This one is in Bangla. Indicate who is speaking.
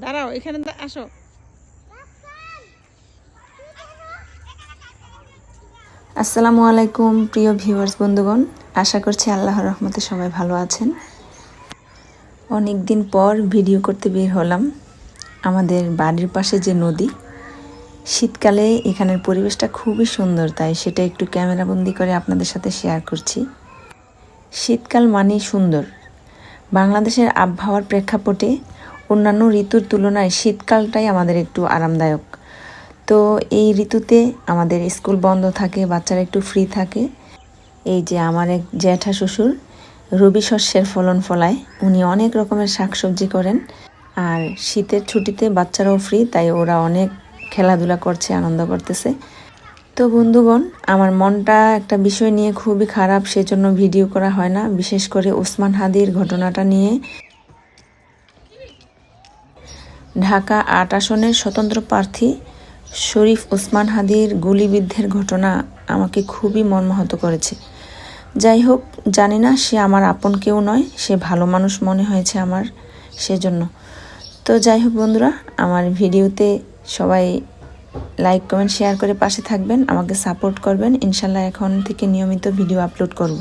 Speaker 1: দাঁড়াও, এখানে আসো।
Speaker 2: আসসালামু আলাইকুম, প্রিয় ভিউয়ার্স, বন্ধুগণ। আশা করছি আল্লাহর রহমতে সবাই ভালো আছেন। অনেক দিন পর ভিডিও করতে বের হলাম। আমাদের বাড়ির পাশে যে নদী, শীতকালে এখানের পরিবেশটা খুবই সুন্দর, তাই সেটা একটু ক্যামেরাবন্দি করে আপনাদের সাথে শেয়ার করছি। শীতকাল মানেই সুন্দর। বাংলাদেশের আবহাওয়ার প্রেক্ষাপটে অন্যান্য ঋতুর তুলনায় শীতকালটাই আমাদের একটু আরামদায়ক। তো এই ঋতুতে আমাদের স্কুল বন্ধ থাকে, বাচ্চারা একটু ফ্রি থাকে। এই যে আমার এক জ্যাঠা শ্বশুর, রবি শস্যের ফলন ফলায়। উনি অনেক রকমের শাকসবজি করেন। আর শীতের ছুটিতে বাচ্চারাও ফ্রি তাই ওরা অনেক খেলাধুলা করছে, আনন্দ করতেছে। তো বন্ধুগণ, আমার মনটা একটা বিষয় নিয়ে খুবই খারাপ, সেজন্য ভিডিও করা হয় না। বিশেষ করে ওসমান হাদির ঘটনাটা নিয়ে। ঢাকা আট আসনের স্বতন্ত্র প্রার্থী শরীফ ওসমান হাদির গুলিবিদ্ধের ঘটনা আমাকে খুবই মর্মাহত করেছে। যাই হোক, জানি না সে আমার আপন কেউ নয়, সে ভালো মানুষ মনে হয়েছে আমার সেজন্য। তো যাই হোক বন্ধুরা, আমার ভিডিওতে সবাই লাইক কমেন্ট শেয়ার করে পাশে থাকবেন, আমাকে সাপোর্ট করবেন। ইনশাল্লাহ এখন থেকে নিয়মিত ভিডিও আপলোড করব।